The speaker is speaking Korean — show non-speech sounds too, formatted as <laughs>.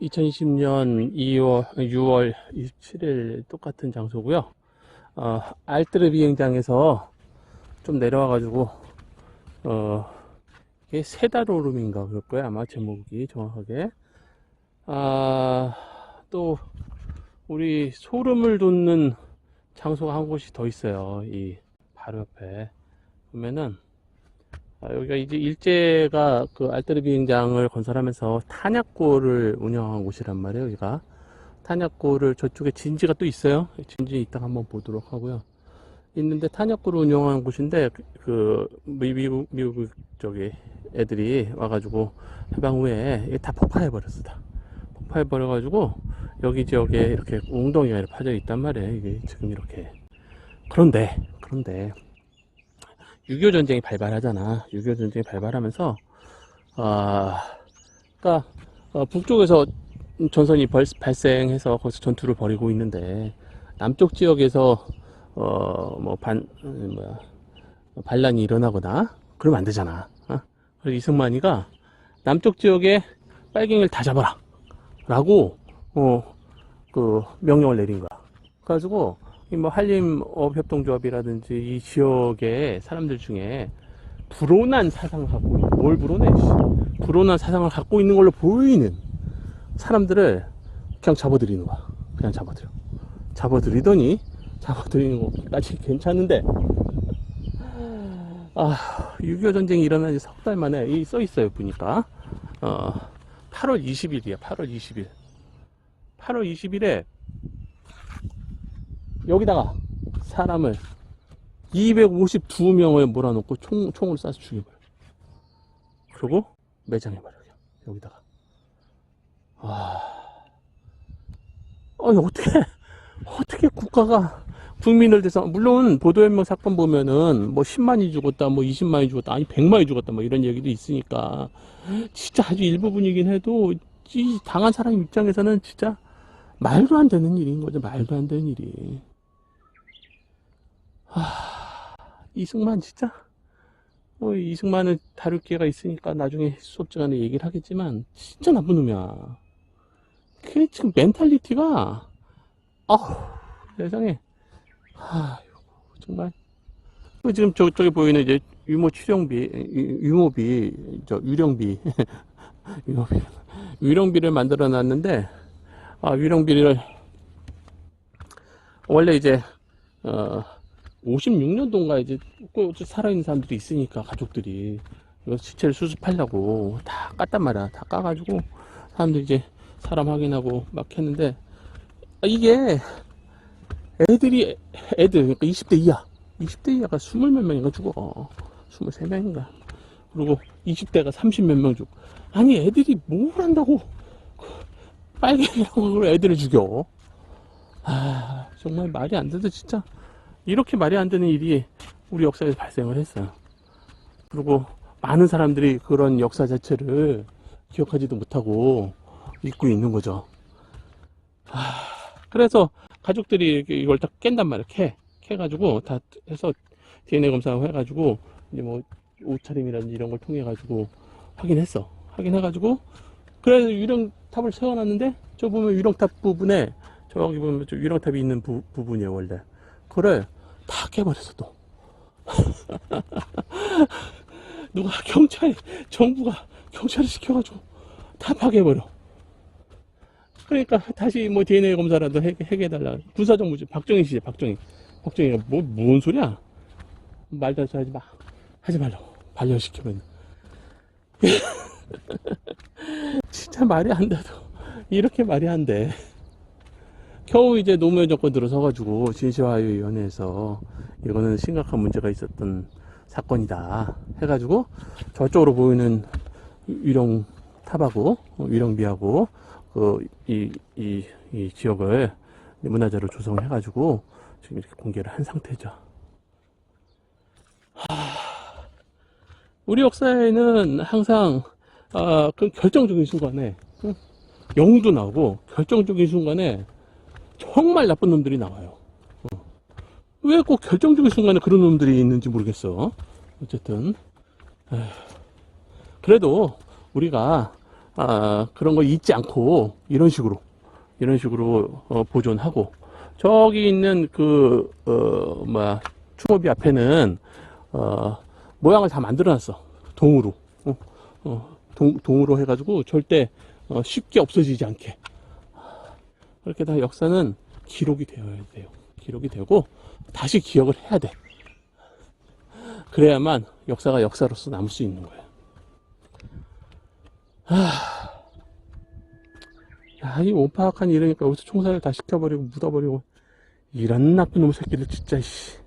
2020년 2월, 6월 27일 똑같은 장소고요. 어, 알뜨르 비행장에서 좀 내려와 가지고, 어, 이게 세다로름인가 그럴 거예요. 아마 제목이 정확하게. 아, 또, 우리 소름을 돋는 장소가 한 곳이 더 있어요. 이 바로 옆에. 보면은, 아, 여기가 이제 일제가 그 알뜨르 비행장을 건설하면서 탄약고를 운영한 곳이란 말이에요, 여기가. 탄약고를 저쪽에 진지가 또 있어요. 진지 이따가 한번 보도록 하고요. 있는데 탄약고를 운영한 곳인데 그- 미국 미국 저기 애들이 와가지고 해방 후에 이게 다 폭파해 버렸어 다. 폭파해 버려 가지고 여기 지역에 이렇게 웅덩이가 파져 있단 말이에요. 이게 지금 이렇게. 그런데 그런데 6.25 전쟁이 발발하잖아. 6.25 전쟁이 발발하면서, 아, 그니까, 어, 북쪽에서 전선이 벌- 발생해서 거기서 전투를 벌이고 있는데, 남쪽 지역에서, 어, 뭐, 반, 음, 뭐야, 반란이 일어나거나, 그러면 안 되잖아. 어? 그래서 이승만이가 남쪽 지역에 빨갱이를 다 잡아라. 라고, 어, 그, 명령을 내린 거야. 그래가지고, 이 뭐 한림업협동조합이라든지 이 지역의 사람들 중에 불온한 사상을 갖고 있는 뭘 불온해? 씨. 불온한 사상을 갖고 있는 걸로 보이는 사람들을 그냥 잡아들이는 거야. 그냥 잡아들여. 잡아들이더니 잡아들이는 것까지 괜찮은데 아, 6.25 전쟁이 일어난 지 석 달 만에 이 써 있어요 보니까 어, 8월 20일이야 8월 20일 8월 20일에 여기다가 사람을 252명을 몰아놓고 총, 총으로 쏴서 죽여버려. 그리고 매장해버려. 여기다가. 아. 아니, 어떻게, 어떻게 국가가 국민을 대해서, 물론 보도연명 사건 보면은 뭐 10만이 죽었다, 뭐 20만이 죽었다, 아니 100만이 죽었다, 뭐 이런 얘기도 있으니까. 진짜 아주 일부분이긴 해도, 이 당한 사람 입장에서는 진짜 말도 안 되는 일인 거죠. 말도 안 되는 일이. 하, 이승만 진짜? 뭐 이승만은 다룰 기회가 있으니까 나중에 수업 시간에 얘기를 하겠지만 진짜 나쁜 놈이야. 그 지금 멘탈리티가 아우 세상에. 하 정말. 그 지금 저쪽에 보이는 이제 유모 유- 유모비 저 유령비. <laughs> 유모비. 유령비를 만들어 놨는데 아 유령비를 원래 이제 어 56년도인가 이제 꼭 살아있는 사람들이 있으니까 가족들이 시체를 수습하려고 다 깠단 말이야. 다 까가지고 사람들이 이제 사람 확인하고 막 했는데 아, 이게 애들이 애들 그러니까 20대 이하. 20대 이하가 20 몇 명인가 죽어. 23명인가. 그리고 20대가 30 몇 명 죽고 아니 애들이 뭘 한다고? 빨갱이라고 애들을 죽여. 아 정말 말이 안 돼도 진짜 이렇게 말이 안 되는 일이 우리 역사에서 발생을 했어요. 그리고 많은 사람들이 그런 역사 자체를 기억하지도 못하고 잊고 있는 거죠. 하, 그래서 가족들이 이걸 다 깬단 말이야. 캐. 캐가지고 다 해서 DNA 검사 해가지고 이제 뭐 옷차림이라든지 이런 걸 통해가지고 확인했어. 확인해가지고 그래서 유령탑을 세워놨는데 저 보면 유령탑 부분에 저기 보면 저 유령탑이 있는 부, 부분이에요 원래. 그걸 다 깨버렸어 또. <laughs> 누가 경찰, 정부가 경찰을 시켜가지고 다 파괴해버려. 그러니까 다시 뭐 DNA 검사라도 해, 해달라. 군사정부지 박정희 씨지 박정희. 박정희가 뭐, 뭔 소리야? 말도 안 하지 마. 하지 말라고. 발령시키면. <laughs> 진짜 말이 안 돼도. 이렇게 말이 안 돼. 겨우 이제 노무현 정권 들어서가지고 진시화위원회에서 이거는 심각한 문제가 있었던 사건이다 해가지고 저쪽으로 보이는 유령 탑하고 어, 유령비하고 그이 이, 이 지역을 문화재로 조성해가지고 지금 이렇게 공개를 한 상태죠. 하, 우리 역사에는 항상 아, 그 결정적인 순간에 응? 영웅도 나오고 결정적인 순간에 정말 나쁜 놈들이 나와요. 왜꼭 결정적인 순간에 그런 놈들이 있는지 모르겠어. 어쨌든 에휴, 그래도 우리가 아, 그런 거 잊지 않고 이런 식으로 이런 식으로 어, 보존하고 저기 있는 그 어, 뭐야 추모비 앞에는 어, 모양을 다 만들어놨어. 동으로. 어, 어, 동, 동으로 해가지고 절대 어, 쉽게 없어지지 않게 그렇게 다 역사는 기록이 되어야 돼요. 기록이 되고 다시 기억을 해야 돼. 그래야만 역사가 역사로서 남을 수 있는 거예요. 야, 이 오파악한 일이니까 여기서 총살을 다 시켜버리고 묻어버리고 이런 나쁜 놈의 새끼들 진짜 씨.